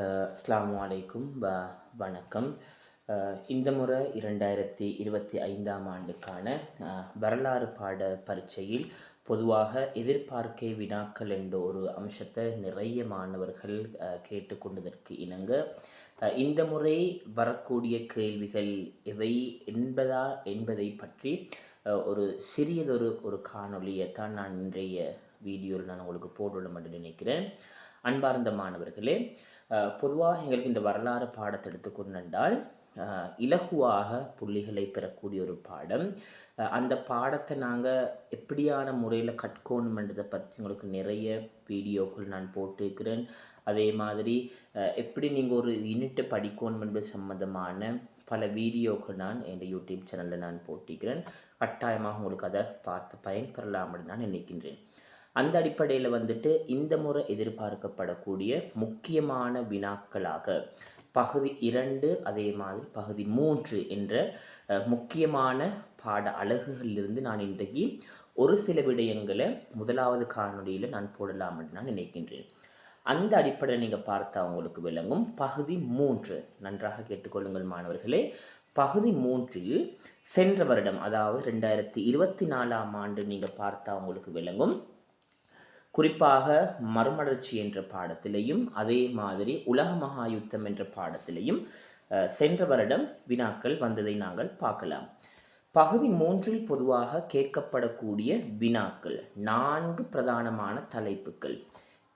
அஸ்லாம் அலைக்கும் வ வணக்கம். இந்த முறை இரண்டாயிரத்தி இருபத்தி ஐந்தாம் ஆண்டுக்கான வரலாறு பாட பரீட்சையில் பொதுவாக எதிர்பார்க்கை வினாக்கள் என்ற ஒரு அம்சத்தை நிறைய மாணவர்கள் கேட்டுக்கொண்டதற்கு இணங்க இந்த முறை வரக்கூடிய கேள்விகள் எவை என்பதா என்பதை பற்றி ஒரு சிறியதொரு ஒரு காணொளியை தான் நான் இன்றைய வீடியோவில் நான் உங்களுக்கு போடணும் என்று நினைக்கிறேன். அன்பார்ந்த மாணவர்களே பொதுவாக எங்களுக்கு இந்த வரலாறு பாடத்தை எடுத்துக்கொண்டால் இலகுவாக புள்ளிகளை பெறக்கூடிய ஒரு பாடம். அந்த பாடத்தை நாங்கள் எப்படியான முறையில் கற்கணுமென்றதை பற்றி உங்களுக்கு நிறைய வீடியோக்கள் நான் போட்டிருக்கிறேன். அதே மாதிரி எப்படி நீங்கள் ஒரு யூனிட்டை படிக்கணும் என்பது சம்மந்தமான பல வீடியோக்கள் நான் என் யூடியூப் சேனலில் நான் போட்டிருக்கிறேன். கட்டாயமாக உங்களுக்கு அதை பார்த்து பயன்பெறலாம் என்று நான் நினைக்கின்றேன். அந்த அடிப்படையில் வந்துட்டு இந்த முறை எதிர்பார்க்கப்படக்கூடிய முக்கியமான வினாக்களாக பகுதி இரண்டு அதே மாதிரி பகுதி மூன்று என்ற முக்கியமான பாட அழகுகளிலிருந்து நான் இன்றைக்கு ஒரு சில விடயங்களை முதலாவது காணொலியில் நான் போடலாம் என்று நான் நினைக்கின்றேன். அந்த அடிப்படையில் நீங்கள் பார்த்தா உங்களுக்கு விளங்கும். பகுதி மூன்று நன்றாக கேட்டுக்கொள்ளுங்கள் மாணவர்களே. பகுதி மூன்றில் சென்ற வருடம் அதாவது ரெண்டாயிரத்தி இருபத்தி நாலாம் ஆண்டு நீங்கள் பார்த்தா உங்களுக்கு விளங்கும். குறிப்பாக மறுமலர்ச்சி என்ற பாடத்திலையும் அதே மாதிரி உலக மகாயுத்தம் என்ற பாடத்திலையும் அஹ், சென்ற வருடம் வினாக்கள் வந்ததை நாங்கள் பார்க்கலாம். பகுதி மூன்றில் பொதுவாக கேட்கப்படக்கூடிய வினாக்கள் நான்கு பிரதானமான தலைப்புகள்.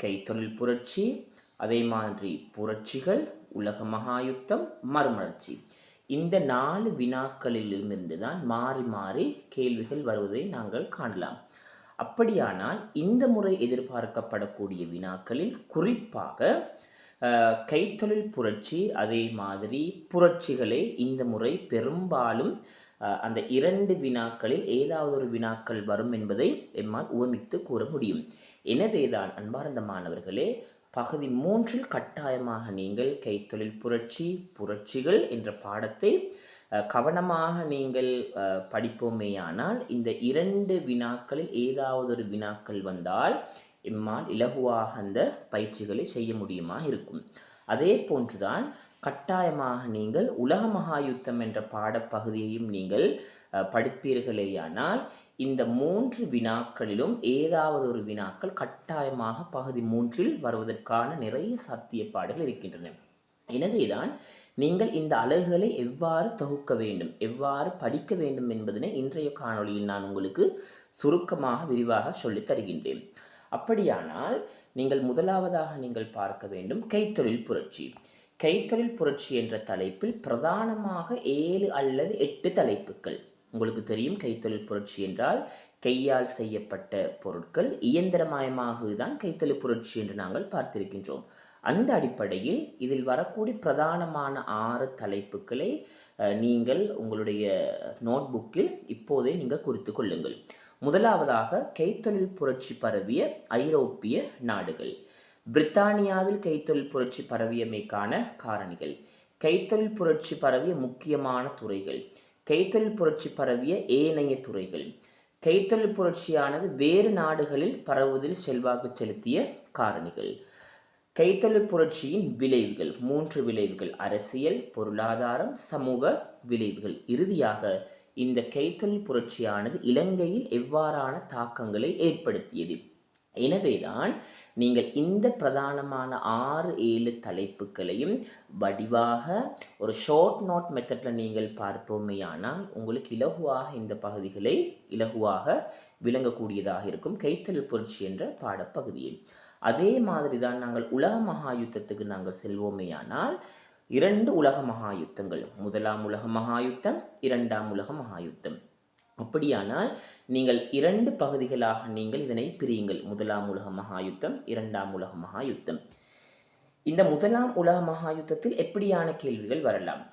கைத்தொழில் புரட்சி அதே மாதிரி புரட்சிகள் உலக மகாயுத்தம் மறுமலர்ச்சி. இந்த நாலு வினாக்களிலிருந்து தான் மாறி மாறி கேள்விகள் வருவதை நாங்கள் காணலாம். அப்படியானால் இந்த முறை எதிர்பார்க்கப்படக்கூடிய வினாக்களில் குறிப்பாக கைத்தொழில் புரட்சி அதே மாதிரி புரட்சிகளே இந்த முறை பெரும்பாலும் அந்த இரண்டு வினாக்களில் ஏதாவது ஒரு வினாக்கள் வரும் என்பதை எம்மால் உவமித்து கூற முடியும். எனவேதான் அன்பார்ந்த மாணவர்களே பகுதி மூன்றில் கட்டாயமாக நீங்கள் கைத்தொழில் புரட்சி புரட்சிகள் என்ற பாடத்தை கவனமாக நீங்கள் படிப்போமேயானால் இந்த இரண்டு வினாக்களில் ஏதாவது ஒரு வினாக்கள் வந்தால் எம்மால் இலகுவாக அந்த பயிற்சிகளை செய்ய முடியுமா இருக்கும். அதே போன்றுதான் கட்டாயமாக நீங்கள் உலக மகாயுத்தம் என்ற பாடப்பகுதியையும் நீங்கள் படிப்பீர்களேயானால் இந்த மூன்று வினாக்களிலும் ஏதாவது ஒரு வினாக்கள் கட்டாயமாக பகுதி மூன்றில் வருவதற்கான நிறைய சாத்தியப்பாடுகள் இருக்கின்றன. எனவேதான் நீங்கள் இந்த அலகுகளை எவ்வாறு தொகுக்க வேண்டும் எவ்வாறு படிக்க வேண்டும் என்பதனை இன்றைய காணொளியில் நான் உங்களுக்கு சுருக்கமாக விரிவாக சொல்லித் தருகின்றேன். அப்படியானால் நீங்கள் முதலாவதாக நீங்கள் பார்க்க வேண்டும் கைத்தொழில் புரட்சி. கைத்தொழில் புரட்சி என்ற தலைப்பில் பிரதானமாக ஏழு அல்லது எட்டு தலைப்புகள். உங்களுக்கு தெரியும் கைத்தொழில் புரட்சி என்றால் கையால் செய்யப்பட்ட பொருட்கள் இயந்திரமயமாகுதான் கைத்தொழில் புரட்சி என்று நாங்கள் பார்த்திருக்கின்றோம். அந்த அடிப்படையில் இதில் வரக்கூடிய பிரதானமான ஆறு தலைப்புகளை நீங்கள் உங்களுடைய நோட்புக்கில் இப்போதே நீங்கள் குறித்து கொள்ளுங்கள். முதலாவதாக கைத்தொழில் புரட்சி பரவிய ஐரோப்பிய நாடுகள். பிரித்தானியாவில் கைத்தொழில் புரட்சி பரவியமைக்கான காரணிகள். கைத்தொழில் புரட்சி பரவிய முக்கியமான துறைகள். கைத்தொழில் புரட்சி பரவிய ஏனைய துறைகள். கைத்தொழில் புரட்சியானது வேறு நாடுகளில் பரவுவதில் செல்வாக்கு செலுத்திய காரணிகள். கைத்தொழில் புரட்சியின் விளைவுகள் மூன்று விளைவுகள். அரசியல் பொருளாதாரம் சமூக விளைவுகள். இறுதியாக இந்த கைத்தொழில் புரட்சியானது இலங்கையில் எவ்வாறான தாக்கங்களை ஏற்படுத்தியது? எனவேதான் நீங்கள் இந்த பிரதானமான ஆறு ஏழு தலைப்புகளையும் வடிவாக ஒரு ஷார்ட் நோட் மெத்தடில் நீங்கள் பார்ப்போமேயானால் உங்களுக்கு இலகுவாக இந்த பகுதிகளை இலகுவாக விளங்கக்கூடியதாக இருக்கும் கைத்தொழில் புரட்சி என்ற பாடப்பகுதியில். அதே மாதிரி தான் நாங்கள் உலக மகாயுத்தத்துக்கு நாங்கள் செல்வோமேயானால் இரண்டு உலக மகாயுத்தங்கள். முதலாம் உலக மகாயுத்தம் இரண்டாம் உலக மகாயுத்தம். அப்படியானால் நீங்கள் இரண்டு பகுதிகளாக நீங்கள் இதனை பிரியுங்கள். முதலாம் உலக மகாயுத்தம் இரண்டாம் உலக மகாயுத்தம். இந்த முதலாம் உலக மகாயுத்தத்தில் எப்படியான கேள்விகள் வரலாம்?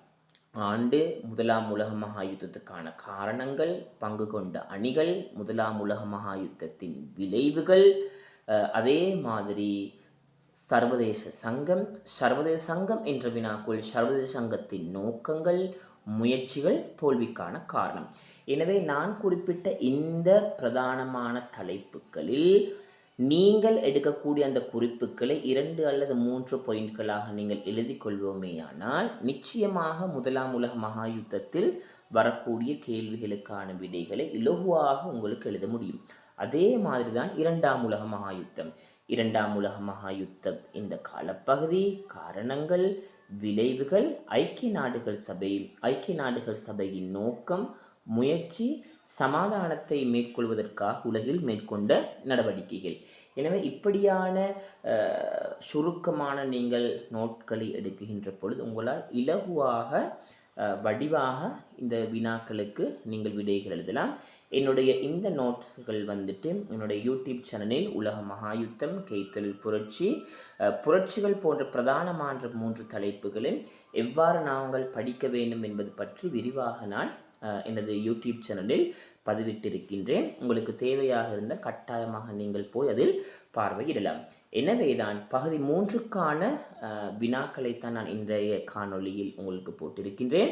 ஆண்டு முதலாம் உலக மகாயுத்தத்துக்கான காரணங்கள் பங்கு கொண்ட அணிகள் முதலாம் உலக மகாயுத்தத்தின் விளைவுகள் அதே மாதிரி சர்வதேச சங்கம் சர்வதேச சங்கம் என்ற வினாக்குள் சர்வதேச சங்கத்தின் நோக்கங்கள் முயற்சிகள் தோல்விக்கான காரணம். எனவே நான் குறிப்பிட்ட இந்த பிரதானமான தலைப்புகளில் நீங்கள் எடுக்கக்கூடிய அந்த குறிப்புகளை இரண்டு அல்லது மூன்று பாயிண்ட்களாக நீங்கள் எழுதி கொள்வோமேயானால் நிச்சயமாக முதலாம் உலக மகா யுத்தத்தில் வரக்கூடிய கேள்விகளுக்கான விடைகளை இலகுவாக உங்களுக்கு எழுத முடியும். அதே மாதிரி தான் இரண்டாம் உலக மகாயுத்தம். இரண்டாம் உலக மகாயுத்தம் இந்த காலப்பகுதி காரணங்கள் விளைவுகள் ஐக்கிய நாடுகள் சபை ஐக்கிய நாடுகள் சபையின் நோக்கம் முயற்சி சமாதானத்தை மேற்கொள்வதற்காக உலகில் மேற்கொண்ட நடவடிக்கைகள். எனவே இப்படியான சுருக்கமான நீங்கள் நோட்களை எடுக்குகின்ற பொழுது உங்களால் இலகுவாக வடிவாக இந்த வினாக்களுக்கு நீங்கள் விடைகள் எழுதலாம். என்னுடைய இந்த நோட்ஸ்கள் வந்துட்டு என்னுடைய யூடியூப் சேனலில் உலக மகாயுத்தம் கைத்தொழில் புரட்சி புரட்சிகள் போன்ற பிரதானமான மூன்று தலைப்புகளில் எவ்வாறு நாங்கள் படிக்க வேண்டும் என்பது பற்றி விரிவாக நான் எனது யூடியூப் சேனலில் பதிவிட்டிருக்கின்றேன். உங்களுக்கு தேவையாக இருந்தால் கட்டாயமாக நீங்கள் போய் அதில் பார்வையிடலாம். எனவேதான் பகுதி மூன்றுக்கான வினாக்களைத்தான் நான் இன்றைய காணொளியில் உங்களுக்கு போட்டிருக்கின்றேன்.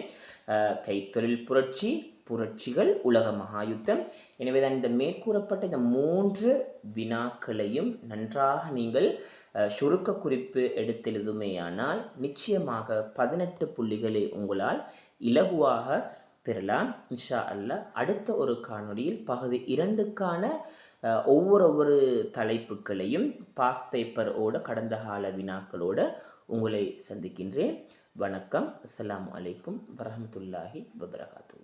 கைத்தொழில் புரட்சி புரட்சிகள் உலக மகாயுத்தம். எனவேதான் இந்த மேற்கூறப்பட்ட இந்த மூன்று வினாக்களையும் நன்றாக நீங்கள் சுருக்க குறிப்பு எடுத்தெழுதுமேயானால் நிச்சயமாக பதினெட்டு புள்ளிகளை உங்களால் இலகுவாக பெறலாம். இன்ஷா அல்லாஹ் அடுத்த ஒரு காணொளியில் பகுதி இரண்டுக்கான ஒவ்வொரு ஒவ்வொரு தலைப்புகளையும் பாஸ் பேப்பரோட கடந்த கால வினாக்களோட உங்களை சந்திக்கின்றேன். வணக்கம். அஸ்லாம் அலைக்கும் வரமத்துல்லாஹி வபரகாத்து